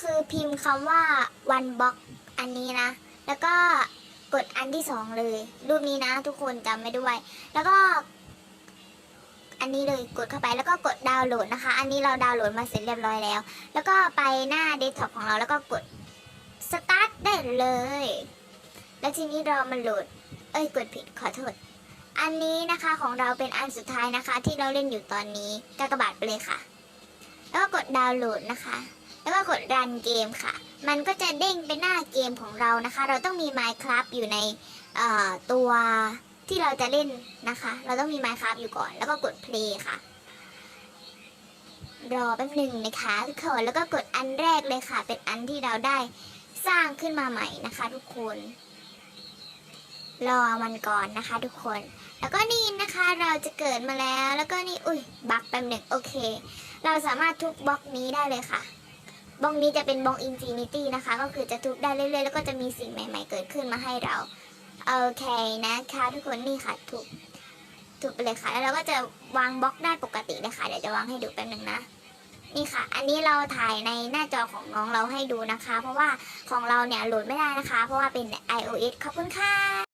คือพิมพ์คำว่า one box อันนี้นะ แล้วก็กดอันที่สองเลย รูปนี้นะ ทุกคนจำไม่ด้วย แล้วก็ อันนี้เลยกดเข้าไปแล้วก็กดดาวน์โหลดนะคะ อันนี้เราดาวน์โหลดมาเสร็จเรียบร้อยแล้ว แล้วก็ไปหน้าเดสก์ท็อปของเราแล้วก็กด start ได้เลย แล้วทีนี้เรามาโหลด เอ้ยกดผิดขอโทษ อันนี้นะคะของเราเป็นอันสุดท้ายนะคะ ที่เราเล่นอยู่ตอนนี้กากบาทไปเลยค่ะ แล้วก็กดดาวน์โหลดนะคะ แล้วก็กดรันเกมค่ะ มันก็จะเด้งไปหน้าเกมของเรานะคะ เราต้องมี Minecraft อยู่ในตัวที่เราจะเล่นนะคะ เราต้องมี Minecraft อยู่ก่อน แล้วก็กด play ค่ะ รอแป๊บหนึ่งนะคะทุกคนแล้วก็กดอันแรกเลยค่ะ เป็นอันที่เราได้สร้างขึ้นมาใหม่นะคะทุกคนรอมันก่อนนะคะทุกคน แล้วก็นี่นะคะเราจะเกิดมาแล้ว แล้วก็นี่ อุ้ยบักแป๊บหนึ่งโอเค เราสามารถทุบบล็อกนี้ได้เลยค่ะ บล็อกนี้จะเป็นบล็อกอินฟินิตี้นะคะ ก็คือจะทุบได้เรื่อยๆ แล้วก็จะมีสิ่งใหม่ ๆ เกิดขึ้นมาให้เรา โอเคนะคะทุกคนนี่ค่ะทุบทุบไปเลยค่ะ แล้วเราก็จะวางบล็อกได้ปกติเลยค่ะ เดี๋ยวจะวางให้ดูแป๊บหนึ่งนะ นี่ค่ะ อันนี้เราถ่ายในหน้าจอของน้องเราให้ดูนะคะ เพราะว่าของเราเนี่ยโหลดไม่ได้นะคะ เพราะว่าเป็น iOS ขอบคุณค่ะ